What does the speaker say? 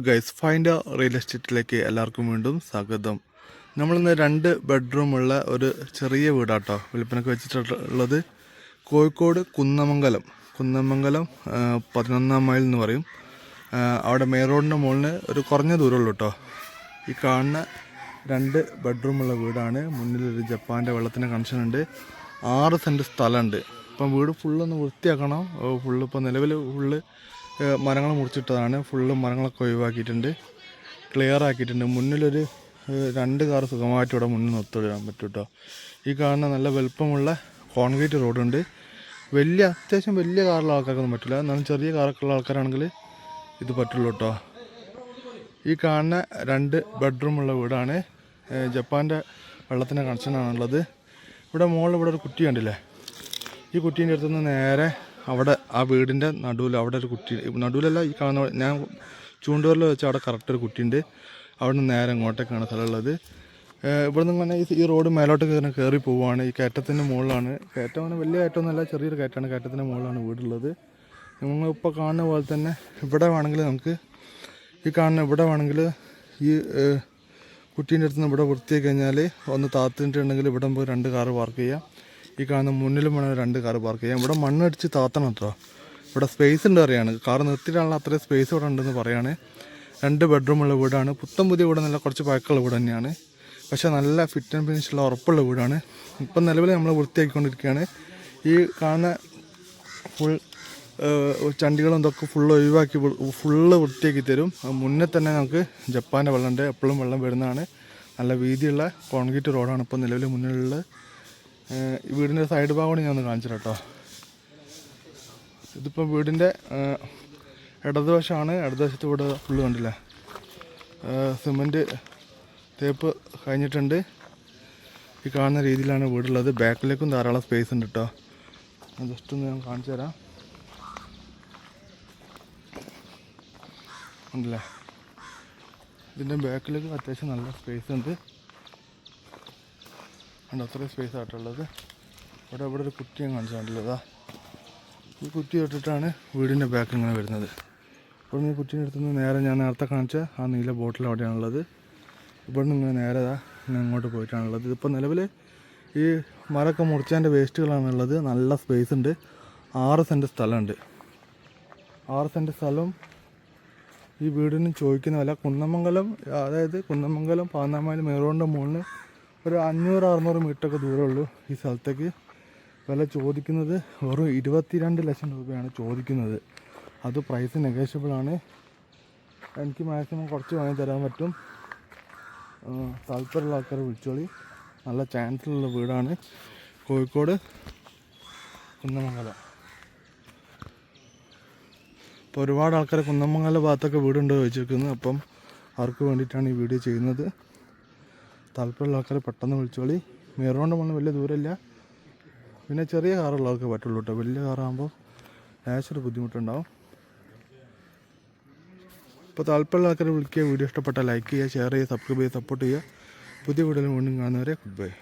Guys find real എസ്റ്റേറ്റിലേക്ക് എല്ലാവർക്കും വീണ്ടും സ്വാഗതം. നമ്മളിന്ന് രണ്ട് ബെഡ്റൂമുള്ള ഒരു ചെറിയ വീടാട്ടോ വിൽപ്പനക്ക് വെച്ചിട്ടുള്ളത് കോഴിക്കോട് കുന്നമംഗലം. കുന്നമംഗലം പതിനൊന്നാം മൈൽ എന്ന് പറയും. അവിടെ മെയിൻ റോഡിന്റെ മുകളിൽ ഒരു കുറഞ്ഞ ദൂരമുള്ളൂ കേട്ടോ ഈ കാണുന്ന രണ്ട് ബെഡ്റൂമുള്ള വീടാണ്. മുന്നിലൊരു ജപ്പാന്റെ വെള്ളത്തിന്റെ കണക്ഷൻ ഉണ്ട്. ആറ് സെന്റ് സ്ഥലമുണ്ട്. ഇപ്പം വീട് ഫുള്ളൊന്ന് വൃത്തിയാക്കണം. ഫുള്ള് ഇപ്പോൾ നിലവിൽ ഫുള്ള് മരങ്ങൾ മുറിച്ചിട്ടതാണ്. ഫുള്ള് മരങ്ങളൊക്കെ ഒഴിവാക്കിയിട്ടുണ്ട്. ക്ലിയർ ആക്കിയിട്ടുണ്ട്. മുന്നിലൊരു രണ്ട് കാർ സുഖമായിട്ട് ഇവിടെ മുന്നിൽ നിർത്തിടാൻ പറ്റും കേട്ടോ ഈ കാണുന്ന നല്ല വലുപ്പമുള്ള കോൺക്രീറ്റ് റോഡുണ്ട് വലിയ അത്യാവശ്യം വലിയ കാറുള്ള ആൾക്കാർക്കൊന്നും പറ്റില്ല. എന്നാലും ചെറിയ കാറൊക്കെ ഉള്ള ആൾക്കാരാണെങ്കിൽ ഇത് പറ്റുള്ളൂ കേട്ടോ ഈ കാണുന്ന രണ്ട് ബെഡ്റൂമുള്ള വീടാണ്. ജപ്പാന്റെ വെള്ളത്തിന്റെ കണക്ഷനാണുള്ളത് ഇവിടെ മുകളിൽ ഇവിടെ ഒരു കുട്ടി കണ്ടില്ലേ? ഈ കുട്ടീന്റെ അടുത്തുനിന്ന് നേരെ അവിടെ ആ വീടിന്റെ നടുവിൽ അവിടെ ഒരു കുട്ടി നടുവിലല്ല ഈ കാണുന്ന ഞാൻ ചൂണ്ടുവരൽ വെച്ച് അവിടെ കറക്റ്റ് ഒരു കുട്ടിയുണ്ട്. അവിടെ നിന്ന് നേരെ ഇങ്ങോട്ടേക്കാണ് സ്ഥലമുള്ളത്. ഇവിടെ നിന്ന് ഇങ്ങനെ ഈ- റോഡ് മേലോട്ട് കയറി കയറി പോവുകയാണ് ഈ കയറ്റത്തിന്റെ മുകളിലാണ്. കയറ്റമാണ് വലിയ കയറ്റമൊന്നുമല്ല ചെറിയൊരു കയറ്റമാണ്. കയറ്റത്തിന്റെ മുകളിലാണ് വീടുള്ളത്. നിങ്ങൾ ഇപ്പോൾ കാണുന്ന പോലെ തന്നെ ഇവിടെ വേണമെങ്കിൽ നമുക്ക് ഈ കാണുന്ന ഇവിടെ വേണമെങ്കിൽ ഈ കുട്ടീന്റെ അടുത്ത് നിന്ന് ഇവിടെ വൃത്തിയാക്കി കഴിഞ്ഞാൽ ഒന്ന് താത്തിട്ടുണ്ടെങ്കിൽ ഇവിടെ പോയി രണ്ട് കാറ് പാർക്ക് ചെയ്യാം. ഈ കാണുന്ന മുന്നിലും വേണം രണ്ട് കാറ് പാർക്ക് ചെയ്യാം. ഇവിടെ മണ്ണടിച്ച് താത്തണം കേട്ടോ ഇവിടെ സ്പേസ് ഉണ്ട് അറിയാണ്. കാർ നിർത്തിയിട്ടാണല്ലോ അത്രയും സ്പേസ് ഇവിടെ ഉണ്ടെന്ന് പറയാണ്. രണ്ട് ബെഡ്റൂമുള്ള വീടാണ്. പുത്തം പുതിയ വീട് നല്ല കുറച്ച് പഴക്കമുള്ള വീട് തന്നെയാണ്. പക്ഷേ നല്ല ഫിറ്റ് ആൻഡ് ഫിനിഷുള്ള ഉറപ്പുള്ള വീടാണ്. ഇപ്പം നിലവിൽ നമ്മൾ വൃത്തിയാക്കിക്കൊണ്ടിരിക്കുകയാണ്. ഈ കാണുന്ന ഫുൾ ചണ്ടികളും ഇതൊക്കെ ഫുള്ള് ഒഴിവാക്കി ഫുള്ള് വൃത്തിയാക്കി തരും. മുന്നേ തന്നെ നമുക്ക് ജപ്പാന്റെ വെള്ളമുണ്ട്. എപ്പോഴും വെള്ളം വരുന്നതാണ്. നല്ല വീതിയുള്ള കോൺക്രീറ്റ് റോഡാണ് ഇപ്പോൾ നിലവിൽ മുന്നിലുള്ളത്. വീടിന്റെ സൈഡ് ഭാഗമാണ് ഞാൻ ഒന്ന് കാണിച്ചു കേട്ടോ. ഇതിപ്പോൾ വീടിന്റെ ഇടതുവശമാണ് ഇടതുവശത്ത് ഇവിടെ ഫുള്ള് കണ്ടില്ല? സിമന്റ് തേപ്പ് കഴിഞ്ഞിട്ടുണ്ട്. ഈ കാണുന്ന രീതിയിലാണ് വീടുള്ളത്. ബാക്കിലേക്കും ധാരാളം സ്പേസ് ഉണ്ട് കേട്ടോ. ജസ്റ്റ് ഒന്ന് ഞാൻ കാണിച്ചു തരാം. ഉണ്ടല്ലേ ഇതിന്റെ ബാക്കിലേക്ക് അത്യാവശ്യം നല്ല സ്പേസ് ഉണ്ട്. ഉണ്ട് അത്രയും സ്പേസ് ആയിട്ടുള്ളത്. ഇവിടെ ഇവിടെ ഒരു കുറ്റിയും ഞാൻ കാണിച്ചു കണ്ടില്ലതാ ഈ കുറ്റി തൊട്ടിട്ടാണ് വീടിന്റെ ബാക്ക് ഇങ്ങനെ വരുന്നത്. ഇവിടെ ഈ കുറ്റീന്റെ അടുത്ത് നിന്ന് നേരെ ഞാൻ നേരത്തെ കാണിച്ച ആ നീല ബോട്ടിൽ അവിടെയാണുള്ളത്. ഇവിടെ നിന്ന് ഇങ്ങനെ നേരെ അങ്ങോട്ട് പോയിട്ടാണുള്ളത്. ഇതിപ്പോൾ നിലവിൽ ഈ മരമൊക്കെ മുറിച്ചതിന്റെ വേസ്റ്റുകളാണുള്ളത് നല്ല സ്പേസ് ഉണ്ട്. ആറ് സെന്റ് സ്ഥലമുണ്ട്. ആറ് സെന്റ് സ്ഥലം ഈ വീടിന് ചോദിക്കുന്ന വില കുന്നമംഗലം അതായത് കുന്നമംഗലം പാന്നാമാലി മേറോണിന്റെ മുകളിൽ ഒരു അഞ്ഞൂറ് അറുന്നൂറ് മീറ്ററൊക്കെ ദൂരമുള്ളൂ ഈ സ്ഥലത്തേക്ക്. വില ചോദിക്കുന്നത് വെറും ഇരുപത്തിരണ്ട് ലക്ഷം രൂപയാണ് ചോദിക്കുന്നത്. അത് പ്രൈസ് നെഗോഷ്യബിൾ ആണ്. എനിക്ക് മാക്സിമം കുറച്ച് വാങ്ങി തരാൻ പറ്റും. താല്പര്യമുള്ള ആൾക്കാർ വിളിച്ചോളി. നല്ല ചാൻസിലുള്ള വീടാണ്. കോഴിക്കോട് കുന്നമംഗലം. ഇപ്പോൾ ഒരുപാട് ആൾക്കാർ കുന്നമംഗലം ഭാഗത്തൊക്കെ വീടുണ്ടോ ചോദിച്ചിരിക്കുന്നത് അപ്പം അവർക്ക് വേണ്ടിയിട്ടാണ് ഈ വീഡിയോ ചെയ്യുന്നത്. താല്പര്യമുള്ള ആൾക്കാർ പെട്ടെന്ന് വിളിച്ചോളി മേറോണ്ട് പോകുന്ന വലിയ ദൂരമില്ല. പിന്നെ ചെറിയ കാറുള്ള ആൾക്ക് പറ്റുള്ളൂ കേട്ടോ. വലിയ കാറാകുമ്പോൾ ലേശൊരു ബുദ്ധിമുട്ടുണ്ടാവും. ഇപ്പോൾ താല്പര്യമുള്ള ആൾക്കാരെ വിളിക്കുക വീഡിയോ ഇഷ്ടപ്പെട്ടാൽ ലൈക്ക് ചെയ്യുക ഷെയർ ചെയ്യുക സബ്സ്ക്രൈബ് ചെയ്യുക സപ്പോർട്ട് ചെയ്യുക. പുതിയ വീഡിയോയിൽ വീണ്ടും കാണുന്നവരെ ഗുഡ് ബൈ